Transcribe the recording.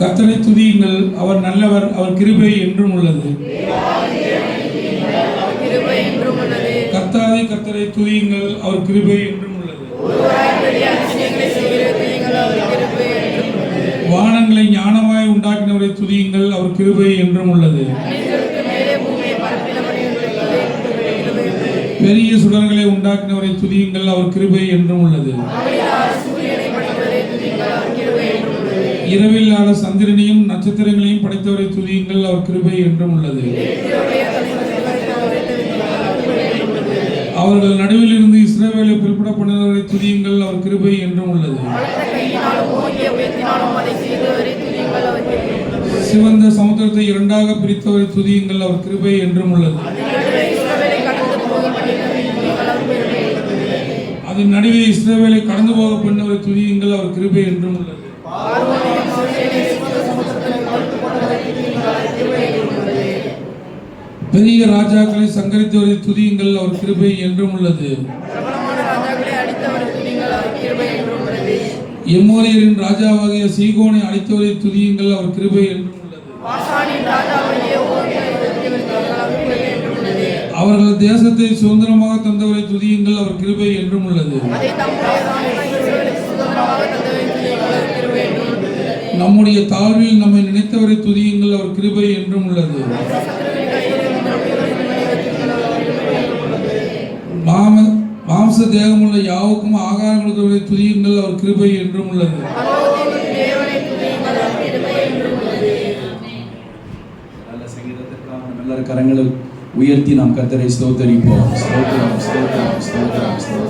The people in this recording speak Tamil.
கர்த்தரை துதியுங்கள். அவர் நல்லவர் அவர் கிருபை என்றும் உள்ளது. கத்தாதை என்றும் துதியுங்கள் அவர் கிருபை என்றும் உள்ளது. வானங்களை ஞானமாய் உண்டாக்கினவரை துதியுங்கள் அவர் கிருபை என்றும் உள்ளது உள்ளது. பெரிய சுடர்களை உண்டாக்கினவரை துதியுங்கள் அவர் கிருபை என்றும் உள்ளது. இரவில்லாத சந்திரனையும் நட்சத்திரங்களையும் படைத்தவரை துதியுங்கள் அவர் கிருபை என்றும் உள்ளது. அவர்கள் நடுவில் இருந்து இஸ்ரேவேலை பிற்பட பண்ணினவரை துதியுங்கள் அவர் கிருபை என்றும் உள்ளது. சிவந்த சமுத்திரத்தை இரண்டாக பிரித்தவரை துதியுங்கள் அவர் கிருபை என்றும் உள்ளது. அதன் நடுவே இஸ்ரேவேலை கடந்து போக பண்ணவரை துதியுங்கள் அவர் கிருபை என்றும் உள்ளது. பெரிய ராஜாக்களை சங்கரித்தவரை துதியுங்கள் அவர் கிருபை என்றும் உள்ளது. எம்மோரியரின் ராஜாவாகிய சீகோனை அழைத்தவரை துதியுங்கள் அவர் கிருபை என்றும் உள்ளது. அவர்கள் தேசத்தை சுதந்திரமாக தந்தவரை துதியுங்கள் அவர் கிருபை என்றும் உள்ளது. நம்முடைய தாழ்வில் நம்மை நினைத்தவரை துதியுங்கள் அவர் கிருபை என்றும் உள்ளது. சத்துருவின் கையிலே நம்முடைய மாம மாம்ச தேகமுள்ள யாவுக்கும் ஆகாரம் கொடுக்கிறவரை துதியுங்கள் அவர் கிருபை என்றும் உள்ளது. கரங்களை உயர்த்தி நாம் கத்தரை ஸ்தோத்தரிப்போம். ஸ்தோத்திரம் ஸ்தோத்திரம் ஸ்தோத்திரம் ஸ்தோத்திரம்.